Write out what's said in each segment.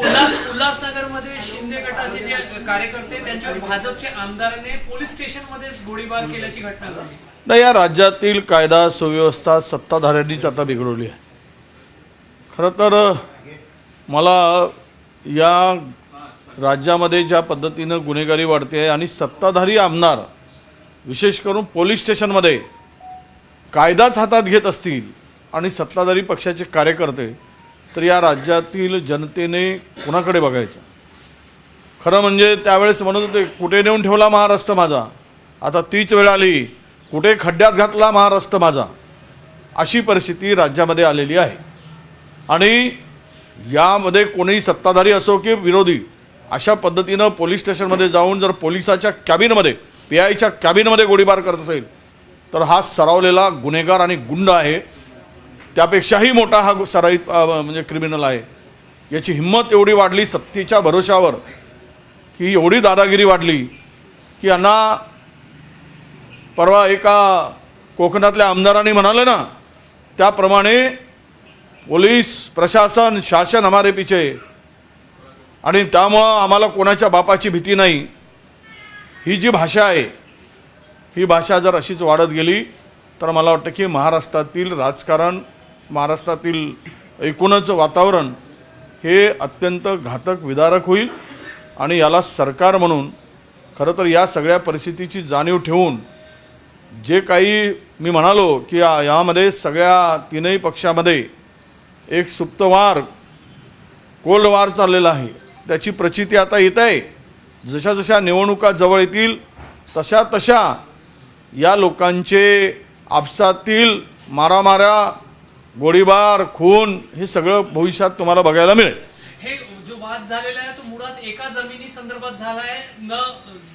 उल्हास उल्हासनगरमध्ये शिंदे गटाचे जे कार्यकर्ते त्यांच्यावर भाजपचे आमदाराने पोलीस स्टेशनमध्येच गोळीबार केल्याची घटना घडली. नाही या राज्यातील कायदा सुव्यवस्था सत्ताधाऱ्यांनीच आता बिघडवली आहे. खरं तर मला या राज्यामध्ये ज्या पद्धतीनं गुन्हेगारी वाढते आहे आणि सत्ताधारी आमदार विशेष करून पोलीस स्टेशनमध्ये कायदाच हातात घेत असतील आणि सत्ताधारी पक्षाचे कार्यकर्ते तर या राज्यातील जनतेने कुणाकडे बघायचं? खरं म्हणजे त्यावेळेस म्हणत होते कुठे नेऊन ठेवला महाराष्ट्र माझा? आता तीच वेळ आली. कुठे खड्ड्यात घातला महाराष्ट्र माझा? अशी परिस्थिती राज्यामध्ये आलेली आहे. आणि यामध्ये कोणीही सत्ताधारी असो की विरोधी अशा पद्धतीनं पोलीस स्टेशनमध्ये जाऊन जर पोलिसाच्या कॅबिनमध्ये पी आयच्या कॅबिनमध्ये गोळीबार करत असेल तर हा सरावलेला गुन्हेगार आणि गुंड आहे. त्यापेक्षाही मोठा हा सराईत म्हणजे क्रिमिनल आहे. याची हिंमत एवढी वाढली सत्तेच्या भरोशावर की एवढी दादागिरी वाढली की यांना परवा एका कोकणातल्या आमदारांनी म्हणाले ना त्याप्रमाणे पोलीस प्रशासन शासन हमारे पिछे. आणि त्यामुळं आम्हाला कोणाच्या बापाची भीती नाही. ही जी भाषा आहे ही भाषा जर अशीच वाढत गेली तर मला वाटतं की महाराष्ट्रातील राजकारण महाराष्ट्रातील एकूणच वातावरण हे अत्यंत घातक विदारक होईल आणि याला सरकार म्हणून खरं तर या सगळ्या परिस्थितीची जाणीव ठेवून जे काही मी म्हणालो की यामध्ये सगळ्या तीनही पक्षामध्ये एक सुप्तवार कोल्ड वार चाललेला आहे. त्याची प्रचिती आता येत आहे. जशा जशा निवडणुका जवळ येतील तशा तशा या लोकांचे आपसातील मारामाऱ्या गोळीबार खून हे सगळं भविष्यात तुम्हाला बघायला मिळेल. हे जो वाद झालेला आहे तो मुळात एका जमिनी संदर्भात झाला आहे न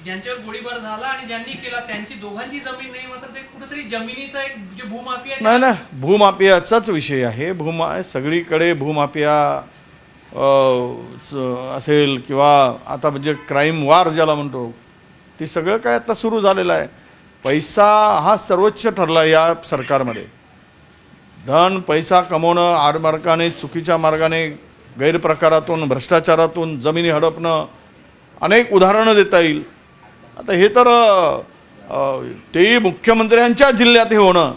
ज्यांच्यावर गोळीबार झाला आणि ज्यांनी केला त्यांची दोघांची जमीन नाही मात्र ते कुठेतरी जमिनीचा एक जे भूमाफी आहे नाही नाही भूमाफियाचाच विषय आहे. भूमा सगळीकडे भूमाफिया असेल किंवा आता म्हणजे क्राईम वार ज्याला म्हणतो ती सगळं काय आता सुरू झालेलं आहे. पैसा हा सर्वोच्च ठरला या सरकारमध्ये. धन पैसा कमवणं आडमार्गाने चुकीच्या मार्गाने गैरप्रकारातून भ्रष्टाचारातून जमिनी हडपणं अनेक उदाहरणं देता येईल. आता हे तर तेही मुख्यमंत्र्यांच्या जिल्ह्यात हे होणं.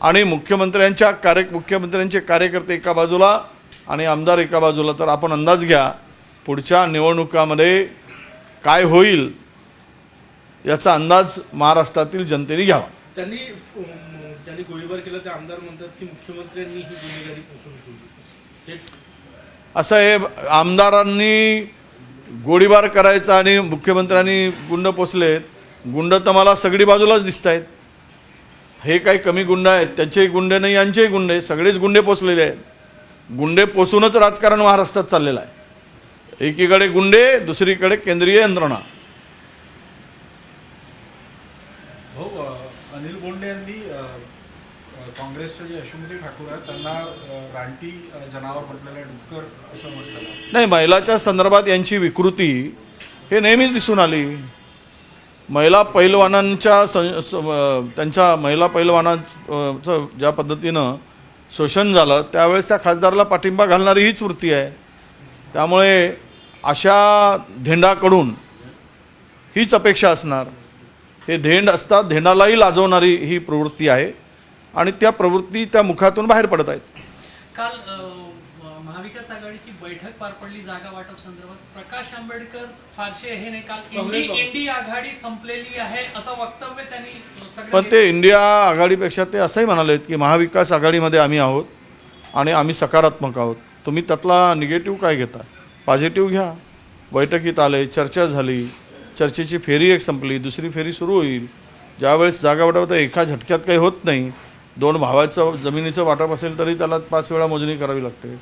आणि मुख्यमंत्र्यांच्या कार्य मुख्यमंत्र्यांचे कार्यकर्ते एका बाजूला आणि आमदार एका बाजूला तर आपण अंदाज घ्या पुढच्या निवडणुकामध्ये काय होईल याचा अंदाज महाराष्ट्रातील जनतेने घ्यावा. त्यांनी ज्यांनी गोळीबार केला ते आमदार म्हणतात की मुख्यमंत्र्यांनी ही गुन्हेगारी पोचून ठेवली. हे असं आहे आमदारांनी गोळीबार करायचा आणि मुख्यमंत्र्यांनी गुंड पोचलेत गुंड तर मला सगळी बाजूलाच दिसत आहेत हे काही कमी गुंड आहेत त्याचेही गुंडे नाही यांचेही गुंडे सगळेच गुंडे पोचलेले आहेत. गुंडे पोसूनच राजकारण महाराष्ट्रात चाललेलं आहे. एकीकडे गुंडे दुसरीकडे केंद्रीय यंत्रणा. काँग्रेसचे जे यशोमती ठाकूर आहेत त्यांना रानटी जनावर म्हटलेलं आहे डुक्कर असं म्हटलेलं नाही महिलाच्या संदर्भात यांची विकृती हे नेहमीच दिसून आली. महिला पैलवानांच्या सं- त्यांच्या महिला पैलवानांचं ज्या पद्धतीनं शोषण झालं त्यावेळेस त्या खासदाराला पाठिंबा घालणारी हीच वृत्ती आहे. त्यामुळे अशा धेंडाकडून हीच अपेक्षा असणार. हे धेंड असतात धेंडालाही लाजवणारी ही प्रवृत्ती आहे. आणि त्या प्रवृत्ती त्या मुखातून बाहेर पडत आहेत. काल महाविकास आघाडीची बैठक पार पडली जागा वाटप संदर्भात. प्रकाश आंबेडकर फारसे हे नाही. काल इंडी इंडी आघाडी संपलेली आहे असं वक्तव्य त्यांनी पण ते इंडिया आघाडीपेक्षा ते असंही म्हणालेत की महाविकास आघाडीमध्ये आम्ही आहोत आणि आम्ही सकारात्मक आहोत. तुम्ही त्यातला निगेटिव्ह काय घेता? पॉझिटिव्ह घ्या. बैठकीत आले चर्चा झाली चर्चेची फेरी एक संपली दुसरी फेरी सुरू होईल. ज्यावेळेस जागा वाटप एका झटक्यात काही होत नाही. दोन भावाचं जमिनीचं वाटप असेल तरी त्याला पाच वेळा मोजणी करावी लागते.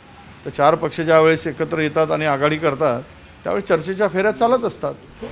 तर चार पक्ष ज्यावेळेस एकत्र येतात आणि आघाडी करतात त्यावेळेस चर्चेच्या फेऱ्या चालत असतात. हो,